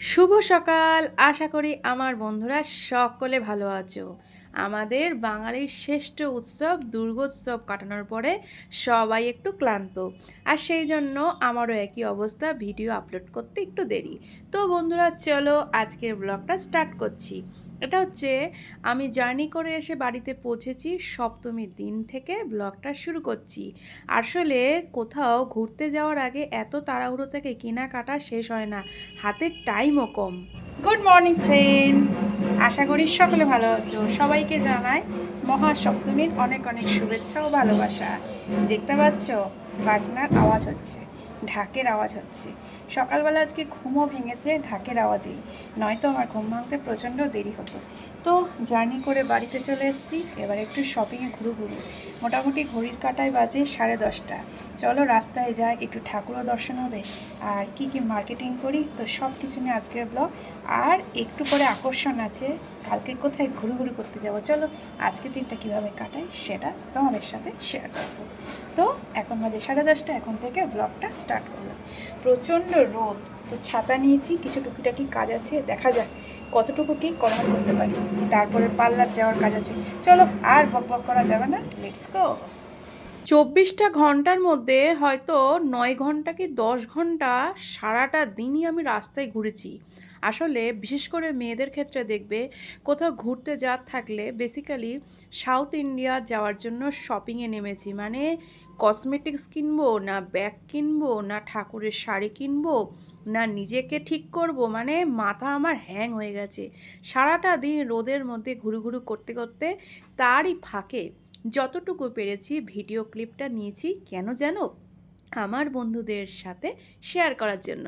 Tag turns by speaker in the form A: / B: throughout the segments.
A: শুভ সকাল। আশা করি আমার বন্ধুরা সকলে ভালো আছো। আমাদের বাঙালির শ্রেষ্ঠ উৎসব, দুর্গোৎসব কাটানোর পরে সবাই একটু ক্লান্ত। আর সেই জন্য আমারও একই অবস্থা, ভিডিও আপলোড করতে একটু দেরি। তো বন্ধুরা, চলো আজকের ব্লগটা স্টার্ট করছি। এটা হচ্ছে, আমি জার্নি করে এসে বাড়িতে পৌঁছেছি, সপ্তমীর দিন থেকে ব্লগটা শুরু করছি। আসলে কোথাও ঘুরতে যাওয়ার আগে এত তাড়াহুড়ো থেকে কেনাকাটা শেষ হয় না, হাতের টাইমও কম। গুড মর্নিং ফ্রেন্ড আশা করি সকলে ভালো আছো। সবাইকে জানাই মহাসপ্তমীর অনেক অনেক শুভেচ্ছা ও ভালোবাসা। দেখতে পাচ্ছ, বাজনার আওয়াজ হচ্ছে, ঢাকের আওয়াজ হচ্ছে। সকালবেলা আজকে ঘুমও ভেঙেছে, ঢাকের আওয়াজেই। নয়তো আমার ঘুম ভাঙতে প্রচণ্ড দেরি হতো। তো জার্নি করে বাড়িতে চলে এসেছি। এবার একটু শপিংয়ে ঘুরু ঘুরু মোটামুটি ঘড়ির কাটায় বাজে সাড়ে দশটা। চলো রাস্তায় যাই, একটু ঠাকুরও দর্শন হবে। আর কি কি মার্কেটিং করি, তো সব কিছু নিয়ে আজকের ব্লগ আর একটু পরে আকর্ষণ আছে, কালকে কোথায় ঘুরু ঘুরু করতে যাব? চলো আজকে দিনটা কীভাবে কাটাই, সেটা তোমাদের সাথে শেয়ার করব। তো এখন বাজে সাড়ে দশটা, এখন থেকে ব্লগটা স্টার্ট করলাম। প্রচণ্ড রোদ, তো ছাতা নিয়েছি, কিছু টুকিটাকি কাজ আছে, দেখা যাক কতটুকু কি কভার করতে পারি? তারপরে পার্লার যাওয়ার কাজ আছে। চলো, আর বক বক করা যাবে না। লেটস গো চব্বিশটা ঘণ্টার মধ্যে হয়তো নয় ঘণ্টা কি দশ ঘণ্টা সারাটা দিনই আমি রাস্তায় ঘুরেছি। আসলে বিশেষ করে মেয়েদের ক্ষেত্রে দেখবে, কোথাও ঘুরতে যাওয়ার থাকলে বেসিক্যালি সাউথ ইন্ডিয়া যাওয়ার জন্য শপিংয়ে নেমেছি। মানে কসমেটিক্স কিনবো, না ব্যাগ কিনবো, না ঠাকুরের শাড়ি কিনবো, না নিজেকে ঠিক করব মানে মাথা আমার হ্যাং হয়ে গেছে। সারাটা দিন রোদের মধ্যে ঘুরু ঘুরু করতে করতে তারই ফাঁকে যতটুকু পেরেছি ভিডিও ক্লিপটা নিয়েছি, কেন জানো আমার বন্ধুদের সাথে শেয়ার করার জন্য।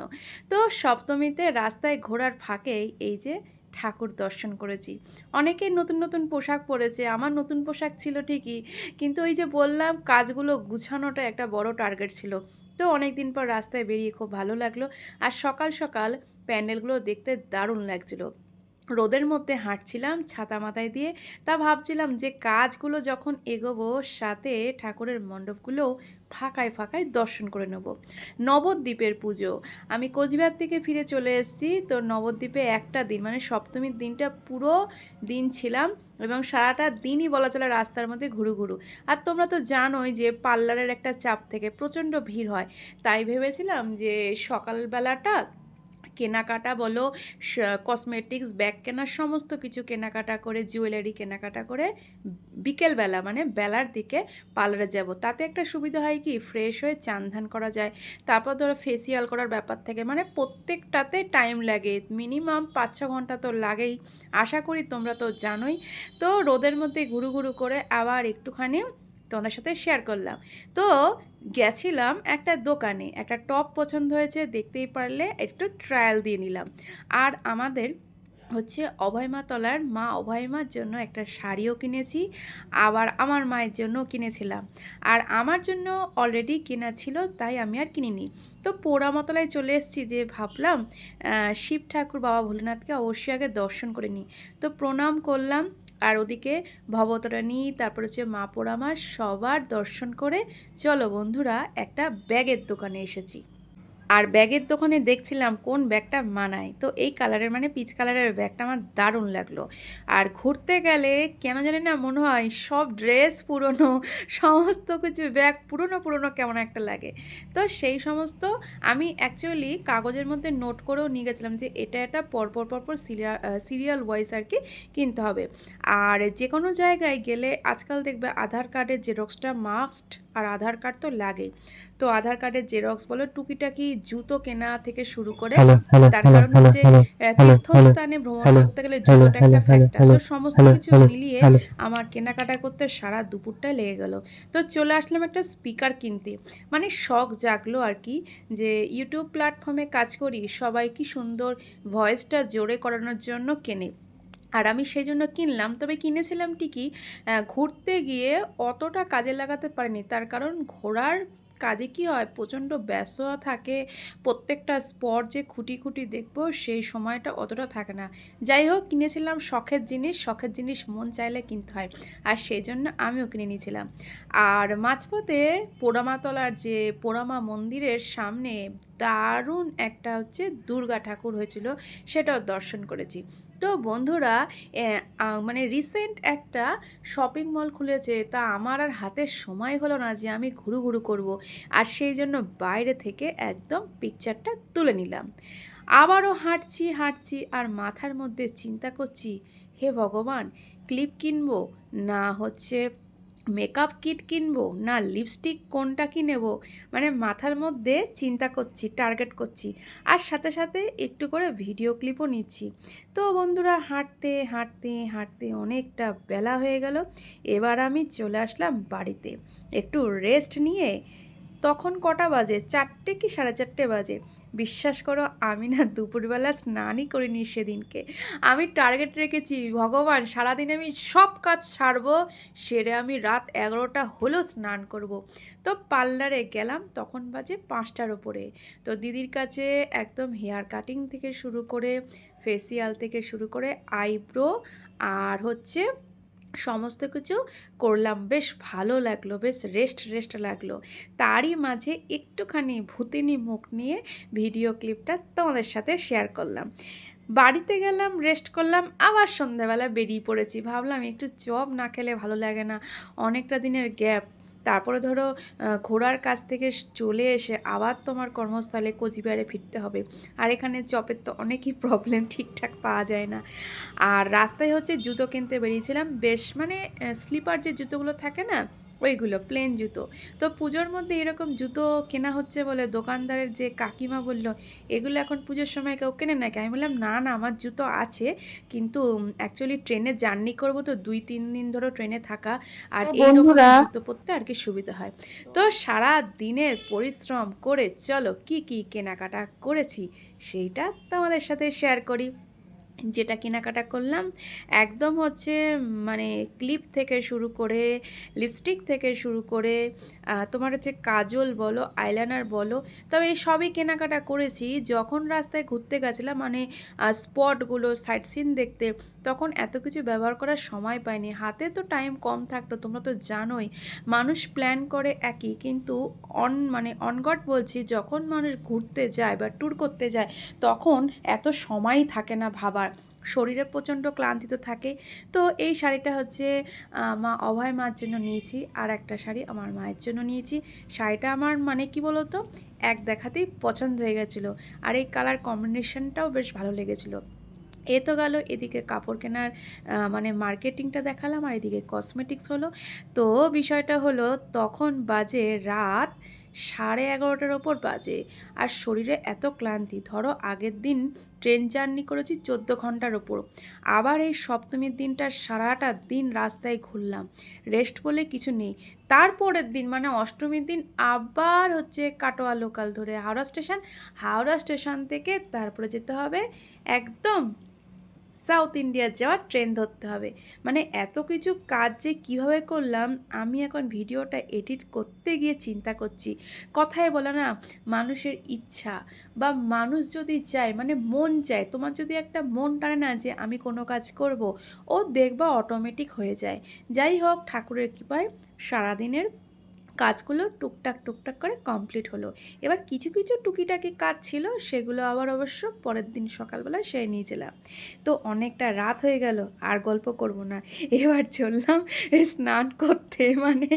A: তো সপ্তমীতে রাস্তায় ঘোরার ফাঁকেই এই যে ঠাকুর দর্শন করেছি। অনেকেই নতুন নতুন পোশাক পরেছে, আমার নতুন পোশাক ছিল ঠিকই, কিন্তু ওই যে বললাম কাজগুলো গুছানোটা একটা বড় টার্গেট ছিল। তো অনেক দিন পর রাস্তায় বেরিয়ে খুব ভালো লাগল, আর সকাল সকাল প্যান্ডেলগুলো দেখতে দারুণ লাগছিল। রোদের মধ্যে হাঁটছিলাম ছাতা মাথায় দিয়ে। তা ভাবছিলাম যে কাজগুলো যখন এগোবো, সাথে ঠাকুরের মণ্ডপগুলো ফাঁকায় ফাঁকায় দর্শন করে নেব। নবদ্বীপের পুজো। আমি কোচবিহার থেকে ফিরে চলে এসেছি। তো নবদ্বীপে একটা দিন মানে সপ্তমীর দিনটা পুরো দিন ছিলাম এবং সারাটা দিনই বলা চলে রাস্তার মধ্যে ঘুরু ঘুরু। আর তোমরা তো জানোই যে পার্লারের একটা চাপ থেকে প্রচণ্ড ভিড় হয়। তাই ভেবেছিলাম যে সকালবেলাটা কেনাকাটা বলো কসমেটিক্স ব্যাগ কেনার সমস্ত কিছু কেনাকাটা করে জুয়েলারি কেনাকাটা করে, বিকেলবেলা মানে বেলার দিকে পার্লারে যাব। তাতে একটা সুবিধা হয় কি ফ্রেশ হয়ে চান ধান করা যায়। তারপর ধরো ফেসিয়াল করার ব্যাপার থেকে মানে প্রত্যেকটাতে টাইম লাগে মিনিমাম পাঁচ ছ ঘণ্টা তো লাগেই। আশা করি তোমরা তো জানোই। তো রোদের মধ্যে ঘুরু ঘুরু করে আবার একটুখানি তোমাদের সাথে শেয়ার করলাম। তো গেছিলাম একটা দোকানে। একটা টপ পছন্দ হয়েছে, দেখতেই পারলে একটু ট্রায়াল দিয়ে নিলাম। আর আমাদের হচ্ছে অভয়মা তলার মা অভয়মার জন্য একটা শাড়িও কিনেছি, আবার আমার মায়ের জন্য কিনেছিলাম। আর আমার জন্য অলরেডি কেনা ছিল, তাই আমি আর কিনিনি। তো পোড়ামতলায় চলে এসেছি যে ভাবলাম শিব ঠাকুর বাবা ভোলেনাথকে অবশ্যই আগে দর্শন করে নিই। তো প্রণাম করলাম আর ওদিকে ভবতরানী তারপর হচ্ছে মা পোড়ামা সবার দর্শন করে, চলো বন্ধুরা একটা ব্যাগের দোকানে এসেছি। আর ব্যাগের দোকানে দেখছিলাম কোন ব্যাগটা মানায়। তো এই কালারের মানে পিচ কালারের ব্যাগটা আমার দারুণ লাগল। আর ঘুরতে গেলে কেন জানি না মনে হয় সব ড্রেস পুরনো, সমস্ত কিছু ব্যাগ পুরনো পুরনো কেমন একটা লাগে। তো সেই সমস্ত আমি অ্যাকচুয়ালি কাগজের মধ্যে নোট করেও নিয়ে গেছিলাম যে এটা এটা পরপর পরপর সিরিয়াল সিরিয়াল ওয়াইজ আর কি কিনতে হবে। আর যে কোনো জায়গায় গেলে আজকাল দেখবে আধার কার্ডের জেরক্সটা মাস্ট আর আধার কার্ড তো লাগেই। তো আধার কার্ডের জেরক্স বলো টুকিটাকি জুতো কেনা থেকে শুরু করে তার কারণ হচ্ছে তীর্থস্থানে ভ্রমণ করতে গেলে জুতোটা একটা ফ্যাক্টর তো সমস্ত কিছু মিলিয়ে আমার কেনাকাটা করতে সারা দুপুরটা লেগে গেল। তো চলে আসলাম একটা স্পিকার কিনতে। মানে শখ জাগলো আর কি যে ইউটিউব প্ল্যাটফর্মে কাজ করি সবাই কি সুন্দর ভয়েসটা জোরে করানোর জন্য কেনে। আর আমি সেই জন্য কিনলাম, তবে কিনেছিলাম ঠিকই ঘুরতে গিয়ে অতটা কাজে লাগাতে পারিনি। তার কারণ ঘোরার কাজে কি হয়, প্রচণ্ড ব্যস্ত থাকে, প্রত্যেকটা স্পট যে খুঁটি খুঁটি দেখব, সেই সময়টা অতটা থাকে না। যাই হোক, কিনেছিলাম শখের জিনিস শখের জিনিস মন চাইলে কিনতে হয়, আর সেই জন্য আমিও কিনে নিয়েছিলাম। আর মাঝপথে পোড়ামাতলার যে পোড়ামা মন্দিরের সামনে দারুণ একটা হচ্ছে দুর্গা ঠাকুর হয়েছিল, সেটাও দর্শন করেছি। তো বন্ধুরা মানে রিসেন্ট একটা শপিং মল খুলেছে। তা আমার আর হাতে সময় হলো না যে আমি ঘুরু ঘুরু করব। আর সেই জন্য বাইরে থেকে একদম পিকচারটা তুলে নিলাম। আবারও হাঁটছি হাঁটছি আর মাথার মধ্যে চিন্তা করছি, হে ভগবান ক্লিপ কিনবো? না হচ্ছে মেকআপ কিট কিনবো না লিপস্টিক কোনটা কি নেব? মানে মাথার মধ্যে চিন্তা করছি, টার্গেট করছি। আর সাথে সাথে একটু করে ভিডিও ক্লিপও নিচ্ছি। তো বন্ধুরা, হাঁটতে হাঁটতে হাঁটতে অনেকটা বেলা হয়ে গেল। এবার আমি চলে আসলাম বাড়িতে। একটু রেস্ট নিয়ে তখন কটা বাজে? চারটে কি সাড়ে চারটে বাজে? বিশ্বাস করো, আমি না দুপুরবেলা স্নানই করিনি সেদিনকে। আমি টার্গেট রেখেছি, ভগবান, সারাদিন আমি সব কাজ ছাড়বো সেরে আমি রাত এগারোটা হলেও স্নান করব। তো পার্লারে গেলাম, তখন বাজে পাঁচটার ওপরে তো দিদির কাছে একদম হেয়ার কাটিং থেকে শুরু করে ফেসিয়াল থেকে শুরু করে আইব্রো আর হচ্ছে সমস্ত কিছু করলাম। বেশ ভালো লাগল, বেশ রেস্ট রেস্ট লাগল। তারই মাঝে একটুখানি ভূতিনি মুখ নিয়ে ভিডিও ক্লিপটা তোমাদের সাথে শেয়ার করলাম। বাড়িতে গেলাম রেস্ট করলাম, আবার সন্ধ্যাবেলা বেরিয়ে পড়েছি। ভাবলাম একটু চপ না খেলে ভালো লাগে না। অনেকটা দিনের গ্যাপ তারপরে ধরো ঘোড়ার কাছ থেকে চলে এসে আবার তোমার কর্মস্থলে কোচবিহারে ফিরতে হবে। আর এখানে চপের তো অনেকই প্রবলেম ঠিকঠাক পাওয়া যায় না। আর রাস্তায় হচ্ছে জুতো কিনতে বেরিয়েছিলাম। বেশ মানে স্লিপার যে জুতোগুলো থাকে না ওইগুলো প্লেন জুতো। তো পুজোর মধ্যে এরকম জুতো কেনা হচ্ছে বলে দোকানদারের যে কাকিমা বলল এগুলো এখন পুজোর সময় কেউ কেনে নাকি? আমি বললাম না না আমার জুতো আছে কিন্তু অ্যাকচুয়ালি ট্রেনে জার্নি করব তো দুই তিন দিন ধরো ট্রেনে থাকা আর এই রকম জুতো পরতে আর কি সুবিধা হয়। তো সারা দিনের পরিশ্রম করে চলো কি কি কেনাকাটা করেছি সেইটা তোমাদের সাথে শেয়ার করি। যেটা কেনাকাটা করলাম, একদম হচ্ছে মানে ক্লিপ থেকে শুরু করে, লিপস্টিক থেকে শুরু করে তোমার হচ্ছে কাজল বলো, আইলাইনার বলো, তবে এই সবই কেনাকাটা করেছি। যখন রাস্তায় ঘুরতে গেছিলাম মানে স্পটগুলো সাইট সিন দেখতে তখন এত কিছু ব্যবহার করার সময় পাইনি। হাতে তো টাইম কম থাকতো, তোমরা তো জানোই। মানুষ প্ল্যান করে একই, কিন্তু অন মানে অনগট বলছি, যখন মানুষ ঘুরতে যায় বা ট্যুর করতে যায়, তখন এত সময়ই থাকে না ভাবার। শরীরে প্রচণ্ড ক্লান্তি তো থাকে। তো এই শাড়িটা হচ্ছে মা অভয় মার জন্য নিয়েছি। আর একটা শাড়ি আমার মায়ের জন্য নিয়েছি। শাড়িটা আমার মানে কি বলতো? এক দেখাতেই পছন্দ হয়ে গেছিল। আর এই কালার কম্বিনেশনটাও বেশ ভালো লেগেছিলো। এ তো গেল, এদিকে কাপড় কেনার মানে মার্কেটিংটা দেখালাম আর এদিকে কসমেটিক্স হলো। তো বিষয়টা হলো, তখন বাজে রাত সাড়ে এগারোটার ওপর বাজে আর শরীরে এত ক্লান্তি। ধরো আগের দিন ট্রেন জার্নি করেছি চোদ্দ ঘণ্টার ওপর। আবার এই সপ্তমীর দিনটা সারাটা দিন রাস্তায় ঘুরলাম। রেস্ট বলে কিছু নেই। তারপরের দিন মানে অষ্টমীর দিন আবার হচ্ছে কাটোয়া লোকাল ধরে হাওড়া স্টেশন হাওড়া স্টেশন থেকে তারপরে যেতে হবে একদম সাউথ ইন্ডিয়া যাওয়ার ট্রেন ধরতে হবে। মানে এত কিছু কাজ যে কীভাবে করলাম, আমি এখন ভিডিওটা এডিট করতে গিয়ে চিন্তা করছি। কথায় বলে না, মানুষের ইচ্ছা বা মানুষ যদি চায় মানে মন চায়, তোমার যদি একটা মন টানে না যে আমি কোনো কাজ করব, ও দেখবা অটোমেটিক হয়ে যায়। যাই হোক, ঠাকুরের কৃপায় সারাদিনের কাজগুলো টুকটাক টুকটাক করে কমপ্লিট হলো। এবার কিছু কিছু টুকিটাকি কাজ ছিল, সেগুলো আবার অবশ্য পরের দিন সকালবেলা সেরে নিয়েছিলাম। তো অনেকটা রাত হয়ে গেল, আর গল্প করব না। এবার চললাম স্নান করতে মানে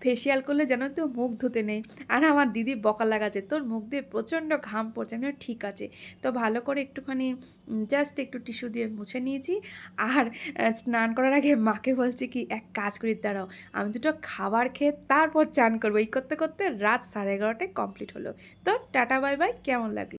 A: ফেসিয়াল করলে যেন তো মুখ ধুতে নেই। আর আমার দিদি বকা লাগাচ্ছে, তোর মুখ দিয়ে প্রচণ্ড ঘাম পড়ছে। আমি ঠিক আছে। তো ভালো করে একটুখানি জাস্ট একটু টিস্যু দিয়ে মুছে নিয়েছি। আর স্নান করার আগে মাকে বলছি কি, এক কাজ করি, দাঁড়াও। আমি দুটো খাবার খেয়ে তারপর চান করব। এই করতে করতে রাত সাড়ে এগারোটায় কমপ্লিট হলো। তো টাটা বাই বাই কেমন লাগল?